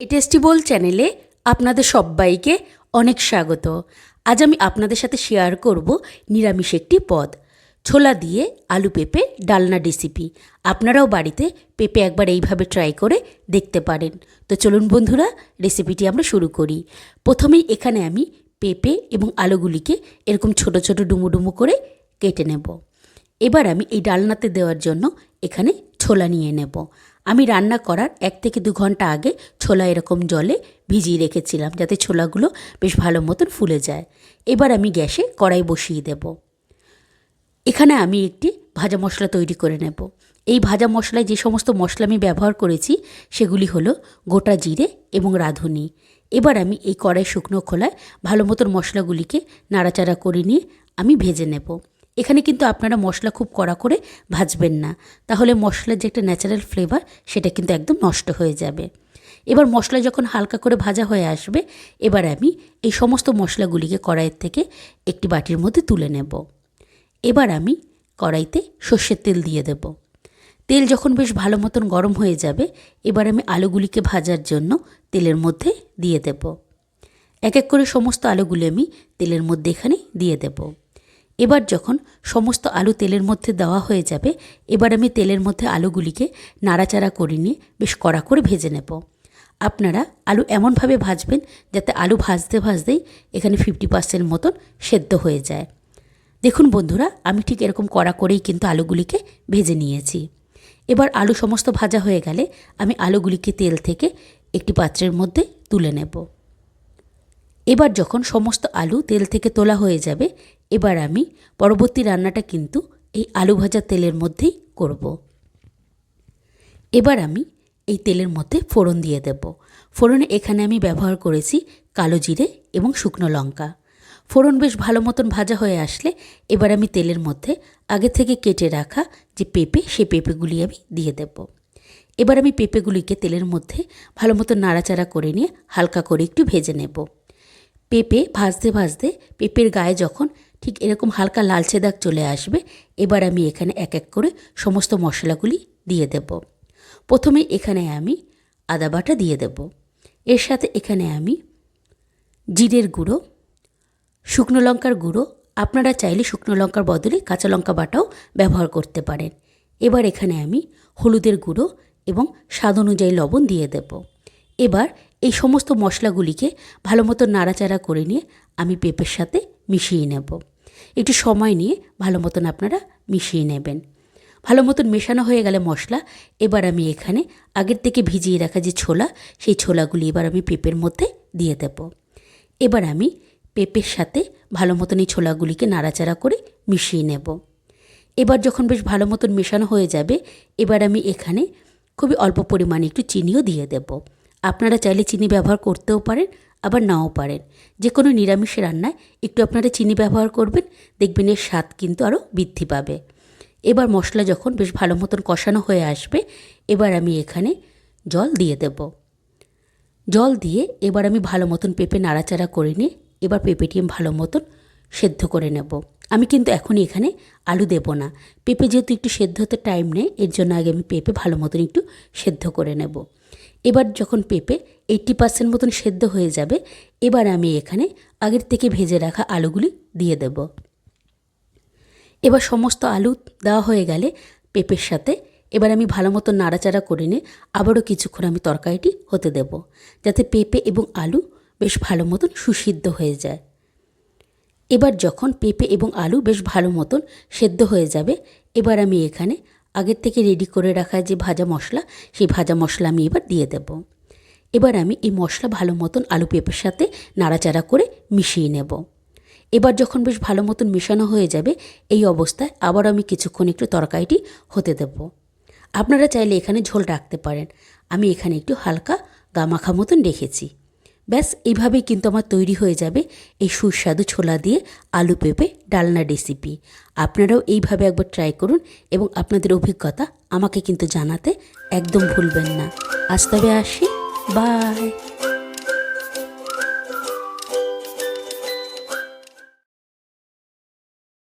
এ tasty চ্যানেলে আপনাদের সবাইকে অনেক স্বাগত। আজ আমি আপনাদের সাথে শেয়ার করব নিরামিষ একটি পদ। ছোলা দিয়ে আলু পেঁপে ডালনা রেসিপি আপনারাও বাড়িতে পেঁপে একবার এইভাবে ট্রাই করে দেখতে পারেন। তো চলুন বন্ধুরা রেসিপিটি আমরা শুরু করি। প্রথমেই এখানে আমি পেঁপে এবং আলুগুলিকে এরকম ছোট ছোট ডুমু ডুমু করে কেটে নেব। এবার আমি এই ডালনাতে দেওয়ার জন্য এখানে ছোলা নিয়ে নেব। আমি রান্না করার এক থেকে দু ঘণ্টা আগে ছোলা এরকম জলে ভিজিয়ে রেখেছিলাম যাতে ছোলাগুলো বেশ ভালো মতন ফুলে যায়। এবার আমি গ্যাসে কড়াই বসিয়ে দেব। এখানে আমি একটি ভাজা মশলা তৈরি করে নেব। এই ভাজা মশলায় যে সমস্ত মশলা আমি ব্যবহার করেছি সেগুলি হলো গোটা জিরে এবং রাঁধুনি। এবার আমি এই কড়াই শুকনো খোলায় ভালো মতন মশলাগুলিকে নাড়াচাড়া করে নিয়ে আমি ভেজে নেব। এখানে কিন্তু আপনারা মশলা খুব কড়া করে ভাজবেন না। তাহলে মশলার যে একটা ন্যাচারাল ফ্লেভার সেটা কিন্তু একদম নষ্ট হয়ে যাবে। এবার মশলা যখন হালকা করে ভাজা হয়ে আসবে, এবার আমি এই সমস্ত মশলাগুলিকে কড়াইয়ের থেকে একটি বাটির মধ্যে তুলে নেব। এবার আমি কড়াইতে সর্ষের তেল দিয়ে দেব। তেল যখন বেশ ভালো মতন গরম হয়ে যাবে, এবার আমি আলুগুলিকে ভাজার জন্য তেলের মধ্যে দিয়ে দেব। এক এক করে সমস্ত আলুগুলি আমি তেলের মধ্যে এখানে দিয়ে দেব। এবার যখন সমস্ত আলু তেলের মধ্যে দেওয়া হয়ে যাবে, এবার আমি তেলের মধ্যে আলুগুলিকে নাড়াচাড়া করে নিয়ে বেশ কড়া করে ভেজে নেব। আপনারা আলু এমনভাবে ভাজবেন যাতে আলু ভাজতে ভাজতেই এখানে ফিফটি পার্সেন্ট মতন সেদ্ধ হয়ে যায়। দেখুন বন্ধুরা, আমি ঠিক এরকম কড়া করেই কিন্তু আলুগুলিকে ভেজে নিয়েছি। এবার আলু সমস্ত ভাজা হয়ে গেলে আমি আলুগুলিকে তেল থেকে একটি পাত্রের মধ্যে তুলে নেব। এবার যখন সমস্ত আলু তেল থেকে তোলা হয়ে যাবে এবার আমি পরবর্তী রান্নাটা কিন্তু এই আলু ভাজা তেলের মধ্যেই করব। এবার আমি এই তেলের মধ্যে ফোড়ন দিয়ে দেব। ফোড়নে এখানে আমি ব্যবহার করেছি কালো জিরে এবং শুকনো লঙ্কা। ফোড়ন বেশ ভালো মতন ভাজা হয়ে আসলে এবার আমি তেলের মধ্যে আগে থেকে কেটে রাখা যে পেঁপে সেই পেঁপেগুলি আমি দিয়ে দেব। এবার আমি পেঁপেগুলিকে তেলের মধ্যে ভালো মতো নাড়াচাড়া করে নিয়ে হালকা করে একটু ভেজে নেব। পেঁপে ভাজতে ভাজতে পেঁপের গায়ে যখন ঠিক এরকম হালকা লালচে দাগ চলে আসবে। এবার আমি এখানে এক এক করে সমস্ত মশলাগুলি দিয়ে দেব। প্রথমে এখানে আমি আদা বাটা দিয়ে দেব। এর সাথে এখানে আমি জিরের গুঁড়ো, শুকনো লঙ্কার গুঁড়ো। আপনারা চাইলে শুকনো লঙ্কার বদলে কাঁচা লঙ্কা বাটাও ব্যবহার করতে পারেন। এবার এখানে আমি হলুদের গুঁড়ো এবং স্বাদ অনুযায়ী লবণ দিয়ে দেব। এবার এই সমস্ত মশলাগুলিকে ভালো মতো নাড়াচাড়া করে নিয়ে আমি পেঁপের সাথে মিশিয়ে নেব। একটু সময় নিয়ে ভালো মতন আপনারা মিশিয়ে নেবেন। ভালো মতন মেশানো হয়ে গেলে মশলা, এবার আমি এখানে আগের থেকে ভিজিয়ে রাখা যে ছোলা, সেই ছোলাগুলি এবার আমি পেঁপের মধ্যে দিয়ে দেব। এবার আমি পেঁপের সাথে ভালো মতন এই ছোলাগুলিকে নাড়াচাড়া করে মিশিয়ে নেব। এবার যখন বেশ ভালো মতন মেশানো হয়ে যাবে, এবার আমি এখানে খুবই অল্প পরিমাণে একটু চিনিও দিয়ে দেব। আপনারা চাইলে চিনি ব্যবহার করতেও পারেন, আবার নাও পারেন। যে কোনো নিরামিষ রান্নায় একটু আপনারা চিনি ব্যবহার করবেন, দেখবেন এর স্বাদ কিন্তু আরও বৃদ্ধি পাবে। এবার মশলা যখন বেশ ভালো মতন কষানো হয়ে আসবে, এবার আমি এখানে জল দিয়ে দেব। জল দিয়ে এবার আমি ভালো মতন পেঁপে নাড়াচাড়া করে নিয়ে এবার পেঁপেটি আমি ভালো মতন সেদ্ধ করে নেব। আমি কিন্তু এখনই এখানে আলু দেব না। পেঁপে যেহেতু একটু সেদ্ধ হতে টাইম নেই, এর জন্য আগে আমি পেঁপে ভালো মতন একটু সেদ্ধ করে নেব। এবার যখন পেঁপে এইট্টি পার্সেন্ট মতন সেদ্ধ হয়ে যাবে, এবার আমি এখানে আগের থেকে ভেজে রাখা আলুগুলি দিয়ে দেব। এবার সমস্ত আলু দেওয়া হয়ে গেলে পেঁপের সাথে এবার আমি ভালো মতো নাড়াচাড়া করে নিয়ে আবারও কিছুক্ষণ আমি তরকারিটি হতে দেব, যাতে পেঁপে এবং আলু বেশ ভালো মতন সুসিদ্ধ হয়ে যায়। এবার যখন পেঁপে এবং আলু বেশ ভালো মতন সেদ্ধ হয়ে যাবে, এবার আমি এখানে আগের থেকে রেডি করে রাখা যে ভাজা মশলা, সেই ভাজা মশলা আমি এবার দিয়ে দেব। এবার আমি এই মশলা ভালো মতন আলু পেঁপের সাথে নাড়াচাড়া করে মিশিয়ে নেব। এবার যখন বেশ ভালো মতন মেশানো হয়ে যাবে, এই অবস্থায় আবার আমি কিছুক্ষণ একটু তরকারিটি হতে দেব। আপনারা চাইলে এখানে ঝোল রাখতে পারেন। আমি এখানে একটু হালকা গামাখা মতন রেখেছি। ব্যাস, এভাবেই কিন্তু আমার তৈরি হয়ে যাবে এই সুস্বাদু ছোলা দিয়ে আলু পেঁপে ডালনা রেসিপি আপনারাও এইভাবে একবার ট্রাই করুন এবং আপনাদের অভিজ্ঞতা আমাকে কিন্তু জানাতে একদম ভুলবেন না। আজ তবে আসি। বাই